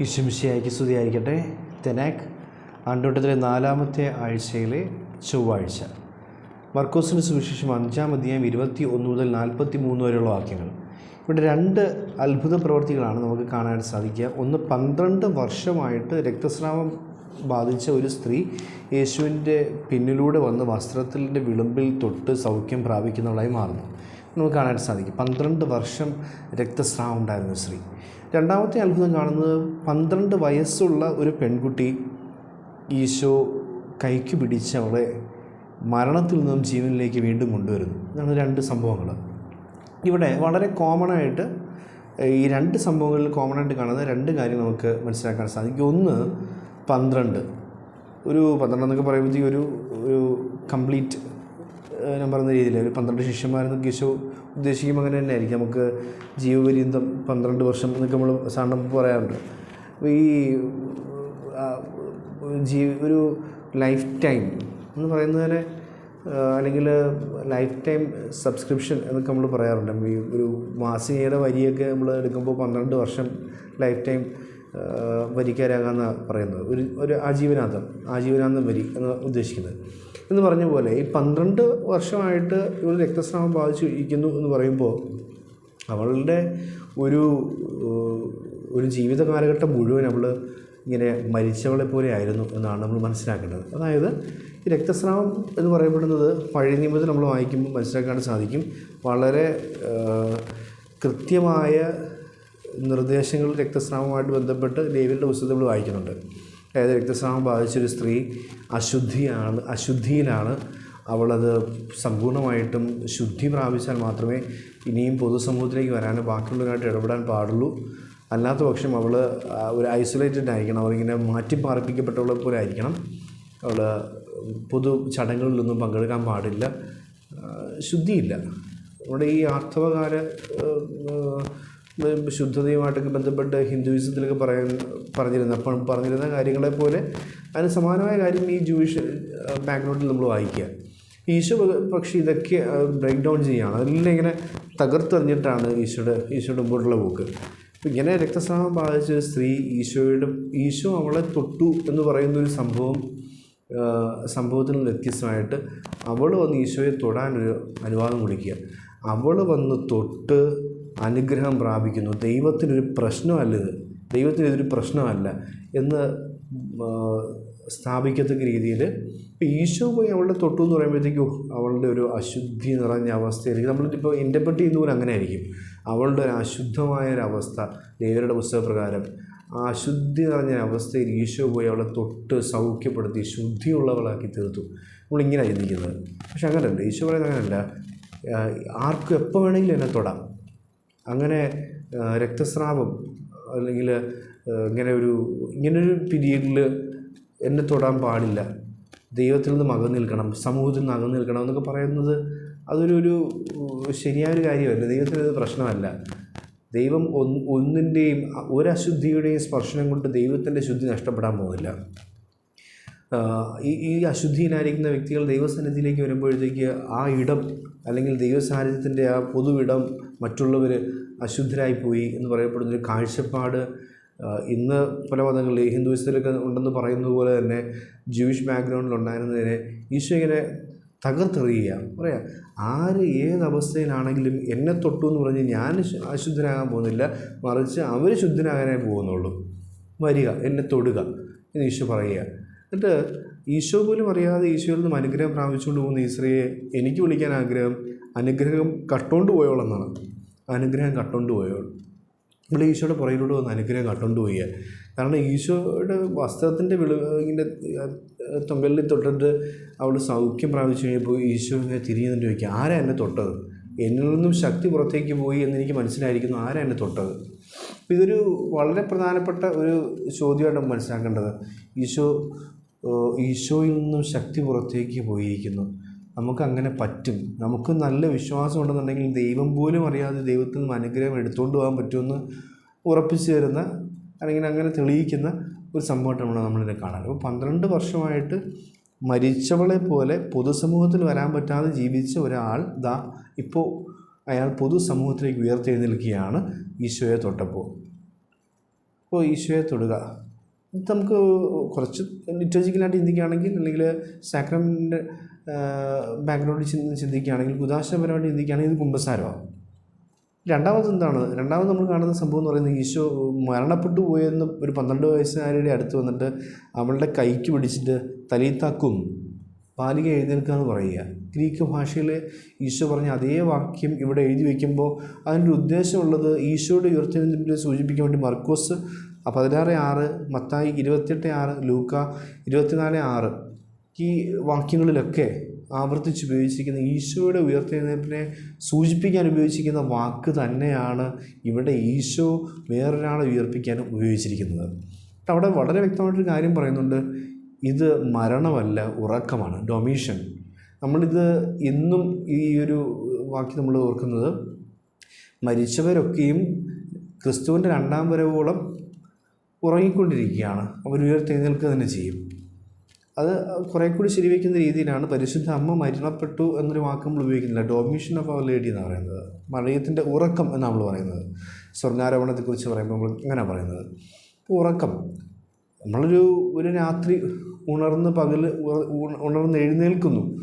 ഈശ്വമിശിയായിക്ക് സ്തുതിയായിരിക്കട്ടെ. തെനാക് ആണ്ടോട്ടത്തിലെ നാലാമത്തെ ആഴ്ചയിലെ ചൊവ്വാഴ്ച. മർക്കോസിന് സുവിശേഷം അഞ്ചാം അധ്യായം ഇരുപത്തി ഒന്ന് മുതൽ നാൽപ്പത്തി മൂന്ന് വരെയുള്ള വാക്യങ്ങൾ. ഇവിടെ രണ്ട് അത്ഭുത പ്രവർത്തികളാണ് നമുക്ക് കാണാൻ സാധിക്കുക. ഒന്ന് പന്ത്രണ്ട് വർഷമായിട്ട് രക്തസ്രാവം ബാധിച്ച ഒരു സ്ത്രീ യേശുവിന്റെ പിന്നിലൂടെ വന്ന് വസ്ത്രത്തിന്റെ വിളുമ്പിൽ തൊട്ട് സൗഖ്യം പ്രാപിക്കുന്നവളായി മാറുന്നു. നമുക്ക് കാണാൻ സാധിക്കും. പന്ത്രണ്ട് വർഷം രക്തസ്രാവം ഉണ്ടായിരുന്ന ശ്രീ രണ്ടാമത്തെ അത്ഭുതം കാണുന്നത് പന്ത്രണ്ട് വയസ്സുള്ള ഒരു പെൺകുട്ടി ഈശോ കൈക്ക് പിടിച്ച് അവളെ മരണത്തിൽ നിന്നും ജീവനിലേക്ക് വീണ്ടും കൊണ്ടുവരുന്നു. ഇതാണ് രണ്ട് സംഭവങ്ങൾ. ഇവിടെ വളരെ കോമണായിട്ട് ഈ രണ്ട് സംഭവങ്ങളിൽ കോമൺ ആയിട്ട് കാണുന്ന രണ്ട് കാര്യം നമുക്ക് മനസ്സിലാക്കാൻ സാധിക്കും. ഒന്ന് പന്ത്രണ്ട്. ഒരു പന്ത്രണ്ട് എന്നൊക്കെ ഒരു ഒരു കംപ്ലീറ്റ് ഞാൻ പറഞ്ഞ രീതിയിൽ ഒരു പന്ത്രണ്ട് ശിഷ്യന്മാരെന്ന് ഈശോ ഉദ്ദേശിക്കുമ്പോൾ അങ്ങനെ തന്നെ ആയിരിക്കും നമുക്ക് ജീവപര്യന്തം പന്ത്രണ്ട് വർഷം എന്നൊക്കെ നമ്മൾ സാധാരണ പറയാറുണ്ട്. അപ്പോൾ ഈ ജീ ഒരു ലൈഫ് ടൈം എന്ന് പറയുന്നതിനെ അല്ലെങ്കിൽ ലൈഫ് ടൈം സബ്സ്ക്രിപ്ഷൻ എന്നൊക്കെ നമ്മൾ പറയാറുണ്ട്. ഈ ഒരു മാസികയുടെ വരിയൊക്കെ നമ്മൾ എടുക്കുമ്പോൾ പന്ത്രണ്ട് വർഷം ലൈഫ് ടൈം വരിക്കാരാകാമെന്ന് പറയുന്നത്. ഒരു ഒരു ആജീവനാന്തം ആജീവനാന്തം വരി എന്ന് ഉദ്ദേശിക്കുന്നത്. എന്ന് പറഞ്ഞ പോലെ ഈ പന്ത്രണ്ട് വർഷമായിട്ട് ഇവൾ രക്തസ്രാവം ബാധിച്ചു ഇരിക്കുന്നു എന്ന് പറയുമ്പോൾ അവളുടെ ഒരു ഒരു ജീവിത കാലഘട്ടം മുഴുവൻ അവൾ ഇങ്ങനെ മരിച്ചവളെ പോലെ ആയിരുന്നു എന്നാണ് നമ്മൾ മനസ്സിലാക്കേണ്ടത്. അതായത് ഈ രക്തസ്രാവം എന്ന് പറയപ്പെടുന്നത് പഴയ നിയമത്തിൽ നമ്മൾ വായിക്കുമ്പോൾ മനസ്സിലാക്കാൻ സാധിക്കും. വളരെ കൃത്യമായ നിർദ്ദേശങ്ങൾ രക്തസ്രാവമായിട്ട് ബന്ധപ്പെട്ട് ലേവിയുടെ പുസ്തകത്തിൽ നമ്മൾ വായിക്കുന്നുണ്ട്. അതായത് രക്തസ്രാവം ബാധിച്ചൊരു സ്ത്രീ അശുദ്ധിയാണ് അശുദ്ധിയിലാണ്. അവളത് സമ്പൂർണമായിട്ടും ശുദ്ധി പ്രാപിച്ചാൽ മാത്രമേ ഇനിയും പൊതുസമൂഹത്തിലേക്ക് വരാനും ബാക്കിയുള്ളവരായിട്ട് ഇടപെടാൻ പാടുള്ളൂ. അല്ലാത്ത പക്ഷം അവൾ ഒരു ഐസൊലേറ്റഡ് ആയിരിക്കണം. അവരിങ്ങനെ മാറ്റി പാർപ്പിക്കപ്പെട്ടവളെ പോലെ ആയിരിക്കണം. അവൾ പൊതു ചടങ്ങുകളിലൊന്നും പങ്കെടുക്കാൻ പാടില്ല. ശുദ്ധിയില്ല. നമ്മുടെ ഈ ആർത്തവകാല ശുദ്ധതയുമായിട്ടൊക്കെ ബന്ധപ്പെട്ട് ഹിന്ദുയിസത്തിലൊക്കെ പറയാൻ പറഞ്ഞിരുന്ന. അപ്പം പറഞ്ഞിരുന്ന കാര്യങ്ങളെപ്പോലെ അതിന് സമാനമായ കാര്യം ഈ ജൂയിഷ് ബാക്ക്ഗ്രൗണ്ടിൽ നമ്മൾ വായിക്കുക. ഈശോ പക്ഷേ ഇതൊക്കെ ബ്രേക്ക് ഡൗൺ ചെയ്യുകയാണ്. അതെല്ലാം ഇങ്ങനെ തകർത്തെറിഞ്ഞിട്ടാണ് ഈശോയുടെ ഈശോയുടെ മുമ്പോട്ടുള്ള പോക്ക്. അപ്പോൾ ഇങ്ങനെ രക്തസ്രാവം ബാധിച്ച ഒരു സ്ത്രീ ഈശോയുടെ ഈശോ അവളെ തൊട്ടു എന്ന് പറയുന്ന ഒരു സംഭവം സംഭവത്തിൽ നിന്ന് വ്യത്യസ്തമായിട്ട് അവൾ വന്ന് ഈശോയെ തൊടാനൊരു അനുവാദം കൊടുക്കുക. അവൾ വന്ന് തൊട്ട് അനുഗ്രഹം പ്രാപിക്കുന്നു. ദൈവത്തിനൊരു പ്രശ്നമല്ല ഇത്. ദൈവത്തിന് ഇതൊരു പ്രശ്നമല്ല എന്ന് സ്ഥാപിക്കത്തക്ക രീതിയിൽ ഇപ്പോൾ ഈശോ പോയി അവളുടെ തൊട്ടു എന്ന് പറയുമ്പോഴത്തേക്കും അവളുടെ ഒരു അശുദ്ധി നിറഞ്ഞ അവസ്ഥയായിരിക്കും നമ്മളിപ്പോൾ ഇന്റർപ്രറ്റ് ചെയ്യുന്ന പോലെ അങ്ങനെ ആയിരിക്കും അവളുടെ ഒരു അശുദ്ധമായ ഒരു അവസ്ഥ ദേവരുടെ പുസ്തകപ്രകാരം ആ അശുദ്ധി നിറഞ്ഞ അവസ്ഥയിൽ ഈശോ പോയി അവളെ തൊട്ട് സൗഖ്യപ്പെടുത്തി ശുദ്ധിയുള്ളവളാക്കി തീർത്തു. നമ്മളിങ്ങനെ ചിന്തിക്കുന്നത് പക്ഷെ അങ്ങനെയല്ല ഈശോ പറയുന്നത് അങ്ങനെയല്ല ആർക്കും എപ്പോൾ വേണമെങ്കിലും എന്നെ തൊടാം. അങ്ങനെ രക്തസ്രാവം അല്ലെങ്കിൽ ഇങ്ങനെ ഒരു ഇങ്ങനൊരു പീരീഡിൽ എന്നെ തൊടാൻ പാടില്ല. ദൈവത്തിൽ നിന്ന് അകന്നു നിൽക്കണം സമൂഹത്തിൽ നിന്ന് അകന്നു നിൽക്കണം എന്നൊക്കെ പറയുന്നത് അതൊരു ഒരു ശരിയായൊരു കാര്യമല്ല. ദൈവത്തിന് അത് പ്രശ്നമല്ല. ദൈവം ഒന്ന് ഒന്നിന്റെയും ഒരശുദ്ധിയുടെയും സ്പർശനം കൊണ്ട് ദൈവത്തിന്റെ ശുദ്ധി നഷ്ടപ്പെടാൻ പോകുന്നില്ല. ഈ ഈ അശുദ്ധിയിലായിരിക്കുന്ന വ്യക്തികൾ ദൈവസന്നിധിയിലേക്ക് വരുമ്പോഴത്തേക്ക് ആ ഇടം അല്ലെങ്കിൽ ദൈവസാന്നിധ്യത്തിന്റെ ആ പൊതുവിടം മറ്റുള്ളവർ അശുദ്ധരായിപ്പോയി എന്ന് പറയപ്പെടുന്നൊരു കാഴ്ചപ്പാട് ഇന്ന് പല മതങ്ങളിൽ ഹിന്ദുവിസത്തിലൊക്കെ ഉണ്ടെന്ന് പറയുന്നത് പോലെ തന്നെ ജൂയിഷ് ബാക്ക്ഗ്രൗണ്ടിൽ ഉണ്ടായിരുന്നതിനെ ഈശോ ഇങ്ങനെ തകർത്തെറിയുക. പറയാം ആര് ഏത് അവസ്ഥയിലാണെങ്കിലും എന്നെ തൊട്ടു എന്ന് പറഞ്ഞ് ഞാൻ അശുദ്ധനാകാൻ പോകുന്നില്ല മറിച്ച് അവർ ശുദ്ധനാകാനായി പോകുന്നുള്ളൂ. വരിക എന്നെ തൊടുക എന്ന് ഈശോ പറയുക. എന്നിട്ട് ഈശോ പോലും അറിയാതെ ഈശോയിൽ നിന്നും അനുഗ്രഹം പ്രാപിച്ചുകൊണ്ട് പോകുന്ന ഈശ്വരയെ എനിക്ക് വിളിക്കാൻ ആഗ്രഹം അനുഗ്രഹം കട്ടുകൊണ്ട് പോയോളെന്നാണ് അനുഗ്രഹം കട്ടുകൊണ്ട് പോയോൾ. ഇവിടെ ഈശോയുടെ പുറകിലൂടെ വന്ന് അനുഗ്രഹം കട്ടുകൊണ്ട് പോയി. കാരണം ഈശോയുടെ വസ്ത്രത്തിന്റെ വിളി ഇങ്ങനെ തൊങ്കലിൽ തൊട്ടിട്ട് അവൾ സൗഖ്യം പ്രാപിച്ചു കഴിഞ്ഞപ്പോൾ ഈശോ ഇങ്ങനെ തിരിഞ്ഞു തന്നെ ചോദിക്കുക ആരാ എന്നെ തൊട്ടത്? എന്നിൽ നിന്നും ശക്തി പുറത്തേക്ക് പോയി എന്നെനിക്ക് മനസ്സിലായിരിക്കുന്നു. ആരാ എന്നെ തൊട്ടത്? ഇതൊരു വളരെ പ്രധാനപ്പെട്ട ഒരു ചോദ്യമായിട്ട് നമ്മൾ മനസ്സിലാക്കേണ്ടത്. ഈശോ ഈശോയിൽ നിന്നും ശക്തി പുറത്തേക്ക് പോയിരിക്കുന്നു. നമുക്ക് അങ്ങനെ പറ്റും. നമുക്ക് നല്ല വിശ്വാസം ഉണ്ടെന്നുണ്ടെങ്കിൽ ദൈവം പോലും അറിയാതെ ദൈവത്തിൽ നിന്നും അനുഗ്രഹം എടുത്തുകൊണ്ട് പോകാൻ പറ്റുമെന്ന് ഉറപ്പിച്ചു തരുന്ന അല്ലെങ്കിൽ അങ്ങനെ തെളിയിക്കുന്ന ഒരു സംഭവമായിട്ടാണ് നമ്മളിതിനെ കാണാൻ അപ്പോൾ പന്ത്രണ്ട് വർഷമായിട്ട് മരിച്ചവളെ പോലെ പൊതുസമൂഹത്തിൽ വരാൻ പറ്റാതെ ജീവിച്ച ഒരാൾ ദാ ഇപ്പോൾ അയാൾ പൊതുസമൂഹത്തിലേക്ക് ഉയർത്തെഴുന്നേൽക്കുകയാണ് ഈശോയെ തൊട്ടപ്പോൾ. അപ്പോൾ ഈശോയെ തൊടുക. ഇത് നമുക്ക് കുറച്ച് ലിറ്റോജിക്കലായിട്ട് ചിന്തിക്കുകയാണെങ്കിൽ അല്ലെങ്കിൽ സാക്രമിന്റെ ബാക്ക്ഗ്രൗണ്ടിൽ ചിന്തി ചിന്തിക്കുകയാണെങ്കിൽ ഉദാശപരമായിട്ട് ചിന്തിക്കുകയാണെങ്കിൽ ഇത് കുമ്പസാരമാണ് രണ്ടാമത് എന്താണ്? രണ്ടാമത് നമ്മൾ കാണുന്ന സംഭവം എന്ന് പറയുന്നത് ഈശോ മരണപ്പെട്ടു പോയെന്ന് ഒരു പന്ത്രണ്ട് വയസ്സുകാരുടെ അടുത്ത് വന്നിട്ട് അവളുടെ കൈക്ക് പിടിച്ചിട്ട് തലീത്താക്കും ബാലിക എഴുന്നേൽക്കുക എന്ന് പറയുക. ഗ്രീക്ക് ഭാഷയിൽ ഈശോ പറഞ്ഞ അതേ വാക്യം ഇവിടെ എഴുതി വയ്ക്കുമ്പോൾ അതിന്റെ ഉദ്ദേശമുള്ളത് ഈശോയുടെ ഉയർത്തിനെ സൂചിപ്പിക്കാൻ വേണ്ടി മർക്കോസ് പതിനാറ് ആറ് മത്തായി ഇരുപത്തിയെട്ട് ആറ് ലൂക്ക ഇരുപത്തിനാല് ആറ്. ഈ വാക്യങ്ങളിലൊക്കെ ആവർത്തിച്ച് ഉപയോഗിച്ചിരിക്കുന്ന ഈശോയുടെ ഉയർത്തെഴുന്നേൽപ്പിനെ സൂചിപ്പിക്കാൻ ഉപയോഗിച്ചിരിക്കുന്ന വാക്ക് തന്നെയാണ് ഇവിടെ ഈശോ വേറൊരാളെ ഉയർപ്പിക്കാൻ ഉപയോഗിച്ചിരിക്കുന്നത്. അവിടെ വളരെ വ്യക്തമായിട്ടൊരു കാര്യം പറയുന്നുണ്ട്. ഇത് മരണമല്ല ഉറക്കമാണ്. ഡൊമീഷൻ നമ്മളിത് ഇന്നും ഈ ഒരു വാക്യം നമ്മൾ ഓർക്കുന്നത് മരിച്ചവരൊക്കെയും ക്രിസ്തുവിന്റെ രണ്ടാം വരവോളം ഉറങ്ങിക്കൊണ്ടിരിക്കുകയാണ്. അവർ ഉയർത്തെഴുന്നേൽക്കുക തന്നെ ചെയ്യും. അത് കുറേ കൂടി ശരിവയ്ക്കുന്ന രീതിയിലാണ് പരിശുദ്ധ അമ്മ മരണപ്പെട്ടു എന്നൊരു വാക്ക് നമ്മൾ ഉപയോഗിക്കുന്നില്ല. ഡോമിഷൻ ഓഫ് അവർ ലേഡി എന്ന് പറയുന്നത്. മറിയത്തിന്റെ ഉറക്കം എന്നാണ് നമ്മൾ പറയുന്നത്. സ്വർഗാരോപണത്തെക്കുറിച്ച് പറയുമ്പോൾ നമ്മൾ അങ്ങനെ പറയുന്നത്. ഉറക്കം. നമ്മളൊരു ഒരു രാത്രി ഉണർന്ന് പകൽ ഉണ- ഉണ- ഉണർന്ന് എഴുന്നേൽക്കുന്നു.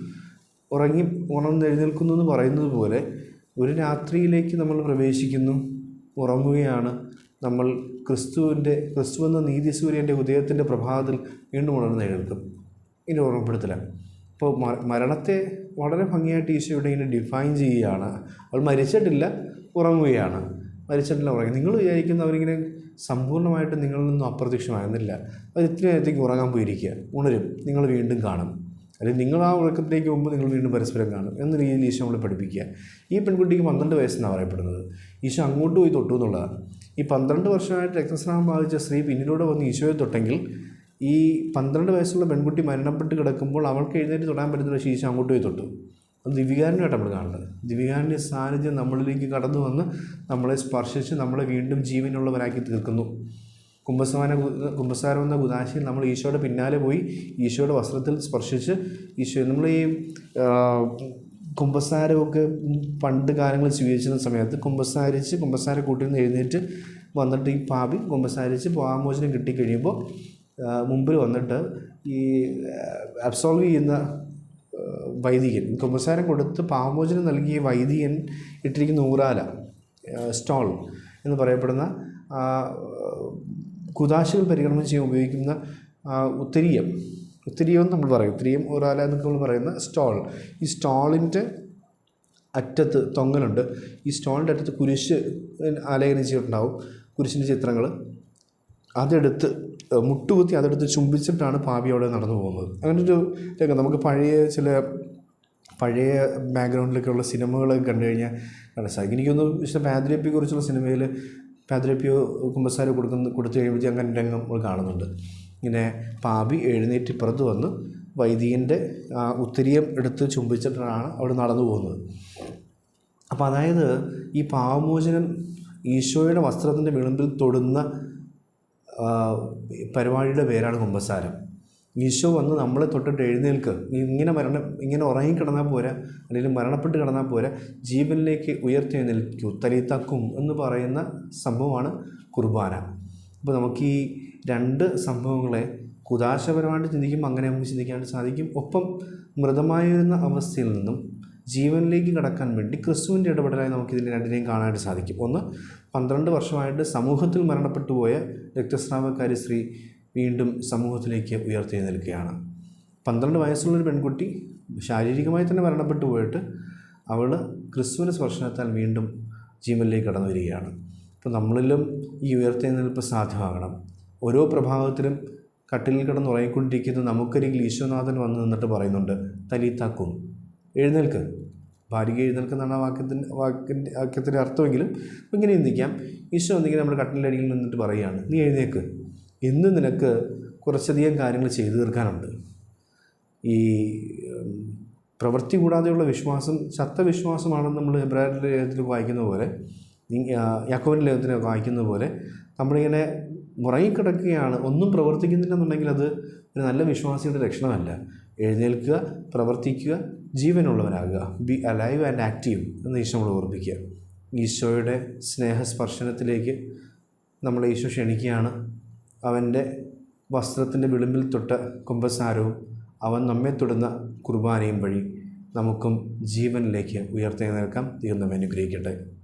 ഉറങ്ങി ഉണർന്ന് എഴുന്നേൽക്കുന്നു എന്ന് പറയുന്നത് പോലെ ഒരു രാത്രിയിലേക്ക് നമ്മൾ പ്രവേശിക്കുന്നു. ഉറങ്ങുകയാണ്. നമ്മൾ ക്രിസ്തുവിന്റെ ക്രിസ്തു എന്ന നീതിസൂര്യന്റെ ഉദയത്തിന്റെ പ്രഭാതത്തിൽ വീണ്ടും ഉണർന്ന് എഴുതും ഇതിന്റെ ഓർമ്മപ്പെടുത്തലാണ് അപ്പോൾ മരണത്തെ വളരെ ഭംഗിയായിട്ട് ഈശോ ഇവിടെ ഇങ്ങനെ ഡിഫൈൻ ചെയ്യുകയാണ്. അവൾ മരിച്ചിട്ടില്ല ഉറങ്ങുകയാണ്. മരിച്ചിട്ടില്ല ഉറങ്ങി നിങ്ങൾ വിചാരിക്കുന്ന അവരിങ്ങനെ സമ്പൂർണമായിട്ട് നിങ്ങളിൽ നിന്നും അപ്രത്യക്ഷമായിരുന്നില്ല അവർ ഇത്രയും നേരത്തേക്ക് ഉറങ്ങാൻ പോയിരിക്കുക. ഉണരും. നിങ്ങൾ വീണ്ടും കാണും. അല്ലെങ്കിൽ നിങ്ങൾ ആ ഉറക്കത്തിലേക്ക് പോകുമ്പോൾ നിങ്ങൾ വീണ്ടും പരസ്പരം കാണും എന്ന രീതിയിൽ ഈശോ നമ്മളെ പഠിപ്പിക്കുക. ഈ പെൺകുട്ടിക്ക് പന്ത്രണ്ട് വയസ്സെന്നാണ് പറയപ്പെടുന്നത്. ഈശോ അങ്ങോട്ട് പോയി തൊട്ടു എന്നുള്ളതാണ്. ഈ പന്ത്രണ്ട് വർഷമായിട്ട് രക്തസ്രാവം ബാധിച്ച സ്ത്രീ പിന്നിലൂടെ വന്ന് ഈശോയെ തൊട്ടെങ്കിൽ ഈ പന്ത്രണ്ട് വയസ്സുള്ള പെൺകുട്ടി മരണപ്പെട്ട് കിടക്കുമ്പോൾ അവൾക്ക് എഴുന്നേറ്റ് തൊടാൻ പറ്റുന്ന പക്ഷേ ഈശോ അങ്ങോട്ട് പോയി തൊട്ടു. അത് ദിവികാരനുമായിട്ട് നമ്മൾ കാണുന്നത്. ദിവികാരന്റെ സാന്നിധ്യം നമ്മളിലേക്ക് കടന്നു വന്ന് നമ്മളെ സ്പർശിച്ച് നമ്മളെ വീണ്ടും ജീവനുള്ളവരാക്കി തീർക്കുന്നു. കുംഭസാന കുംഭസാരം എന്ന കുദാശയിൽ നമ്മൾ ഈശോയുടെ പിന്നാലെ പോയി ഈശോയുടെ വസ്ത്രത്തിൽ സ്പർശിച്ച് ഈശോ നമ്മൾ ഈ ആ, കുംഭസാരമൊക്കെ പണ്ട് കാലങ്ങളിൽ സ്വീകരിച്ചിരുന്ന സമയത്ത് കുംഭസാരിച്ച് കുംഭസാര കൂട്ടിൽ നിന്ന് എഴുന്നേറ്റ് വന്നിട്ട് ഈ പാപി കുംഭസാരിച്ച് പാമോചനം കിട്ടിക്കഴിയുമ്പോൾ മുമ്പിൽ വന്നിട്ട് ഈ അബ്സോൾവ് ചെയ്യുന്ന വൈദികൻ കുംഭസാരം കൊടുത്ത് പാമോചനം നൽകിയ വൈദികൻ ഇട്ടിരിക്കുന്ന ഊറാല സ്റ്റോൾ എന്ന് പറയപ്പെടുന്ന കുതാശകൾ പരിഗണന ചെയ്യാൻ ഉപയോഗിക്കുന്ന ഉത്തരീയം ഉത്തരീയം നമ്മൾ പറയും. തിരിയും ഒരാല എന്നൊക്കെ നമ്മൾ പറയുന്ന സ്റ്റോൾ. ഈ സ്റ്റോളിന്റെ അറ്റത്ത് തൊങ്ങലുണ്ട്. ഈ സ്റ്റോളിന്റെ അറ്റത്ത് കുരിശ് ആലേഖനം ചെയ്തിട്ടുണ്ടാവും. കുരിശിന്റെ ചിത്രങ്ങൾ. അതെടുത്ത് മുട്ടുകുത്തി അതെടുത്ത് ചുംബിച്ചിട്ടാണ് പാപി അവിടെ നടന്നു പോകുന്നത്. അങ്ങനെ ഒരു രംഗം. നമുക്ക് പഴയ ചില പഴയ ബാക്ക്ഗ്രൗണ്ടിലൊക്കെയുള്ള സിനിമകളൊക്കെ കണ്ടു കഴിഞ്ഞാൽ കാണാൻ സാധിക്കും എനിക്കൊന്ന് വിശുദ്ധ പാദ്രപ്പിയെക്കുറിച്ചുള്ള സിനിമയിൽ പാദ്രപ്പിയോ കുമ്പസാരോ കൊടുക്കുന്ന കൊടുത്തു കഴിയുമ്പോഴത്തേക്കും അങ്ങനെ രംഗം നമ്മൾ കാണുന്നുണ്ട്. ഇങ്ങനെ പാപി എഴുന്നേറ്റ് ഇപ്പുറത്ത് വന്ന് വൈദികന്റെ ഉത്തരീയം എടുത്ത് ചുംബിച്ചിട്ടാണ് അവിടെ നടന്നു പോകുന്നത്. അപ്പോൾ അതായത് ഈ പാവമോചനം ഈശോയുടെ വസ്ത്രത്തിന്റെ വിളിമ്പിൽ തൊടുന്ന പരിപാടിയുടെ പേരാണ് കുമ്പസാരം. ഈശോ വന്ന് നമ്മളെ തൊട്ടിട്ട് എഴുന്നേൽക്ക്. ഇങ്ങനെ മരണം ഇങ്ങനെ ഉറങ്ങിക്കിടന്നാൽ പോരാ അല്ലെങ്കിൽ മരണപ്പെട്ട് കിടന്നാൽ പോരാ ജീവനിലേക്ക് ഉയർത്തി എഴുന്നേൽക്കൂ തലീത്തക്കും എന്ന് പറയുന്ന സംഭവമാണ് കുർബാന. അപ്പോൾ നമുക്ക് ഈ രണ്ട് സംഭവങ്ങളെ കുദാശപരമായിട്ട് ചിന്തിക്കുമ്പോൾ അങ്ങനെ നമുക്ക് ചിന്തിക്കാനായിട്ട് സാധിക്കും. ഒപ്പം മൃതമായിരുന്ന അവസ്ഥയിൽ നിന്നും ജീവനിലേക്ക് കടക്കാൻ വേണ്ടി ക്രിസ്തുവിന്റെ ഇടപെടലായി നമുക്ക് ഇതിനെ രണ്ടിനെയും കാണാനായിട്ട് സാധിക്കും. ഒന്ന് പന്ത്രണ്ട് വർഷമായിട്ട് സമൂഹത്തിൽ മരണപ്പെട്ടു പോയ രക്തസ്രാവക്കാരി സ്ത്രീ വീണ്ടും സമൂഹത്തിലേക്ക് ഉയർത്തി നിൽക്കുകയാണ്. പന്ത്രണ്ട് വയസ്സുള്ളൊരു പെൺകുട്ടി ശാരീരികമായി തന്നെ മരണപ്പെട്ടു പോയിട്ട് അവൾ ക്രിസ്തുവിന്റെ സ്പർശനത്താൽ വീണ്ടും ജീവനിലേക്ക് കടന്നു വരികയാണ്. അപ്പോൾ നമ്മളിലും ഈ ഉയർത്തെഴുന്നേൽപ്പ് സാധ്യമാകണം. ഓരോ പ്രഭാവത്തിലും കട്ടിലിൽ കിടന്ന് ഉറങ്ങിക്കൊണ്ടിരിക്കുന്ന നമുക്കരികിൽ ഈശ്വനാഥൻ വന്ന് നിന്നിട്ട് പറയുന്നുണ്ട് തലീത്താക്കും. എഴുന്നേൽക്ക്. ഭാര്യ എഴുന്നേൽക്കെന്നാണ് ആ വാക്യത്തിന്റെ വാക്കിന്റെ വാക്യത്തിന്റെ അർത്ഥമെങ്കിലും ഇങ്ങനെ ചിന്തിക്കാം ഈശോ എന്തെങ്കിലും നമ്മുടെ അടിയിൽ നിന്നിട്ട് പറയുകയാണ് നീ എഴുന്നേക്ക് ഇന്ന് നിനക്ക് കുറച്ചധികം കാര്യങ്ങൾ ചെയ്തു തീർക്കാനുണ്ട്. ഈ പ്രവൃത്തി കൂടാതെയുള്ള വിശ്വാസം ചത്ത വിശ്വാസമാണെന്ന് നമ്മൾ എബ്രാഹിം ലേഖനത്തിൽ വായിക്കുന്ന പോലെ യാക്കോവിന്റെ ലേഖത്തിൽ വായിക്കുന്ന പോലെ നമ്മളിങ്ങനെ മുറങ്ങിക്കിടക്കുകയാണ്. ഒന്നും പ്രവർത്തിക്കുന്നില്ലെന്നുണ്ടെങ്കിൽ അത് ഒരു നല്ല വിശ്വാസിയുടെ ലക്ഷണമല്ല. എഴുന്നേൽക്കുക പ്രവർത്തിക്കുക ജീവനുള്ളവനാകുക ബി അലൈവ് ആൻഡ് ആക്റ്റീവ് എന്ന് ഈശോ നമ്മൾ ഓർമ്മിക്കുക ഈശോയുടെ സ്നേഹസ്പർശനത്തിലേക്ക് നമ്മളെ ഈശോ ക്ഷണിക്കുകയാണ്. അവന്റെ വസ്ത്രത്തിന്റെ വിളിമ്പിൽ തൊട്ട കുംഭസാരവും അവൻ നമ്മെ തൊടുന്ന കുർബാനയും വഴി നമുക്കും ജീവനിലേക്ക് ഉയർത്തി ദൈവം നമ്മെ അനുഗ്രഹിക്കട്ടെ.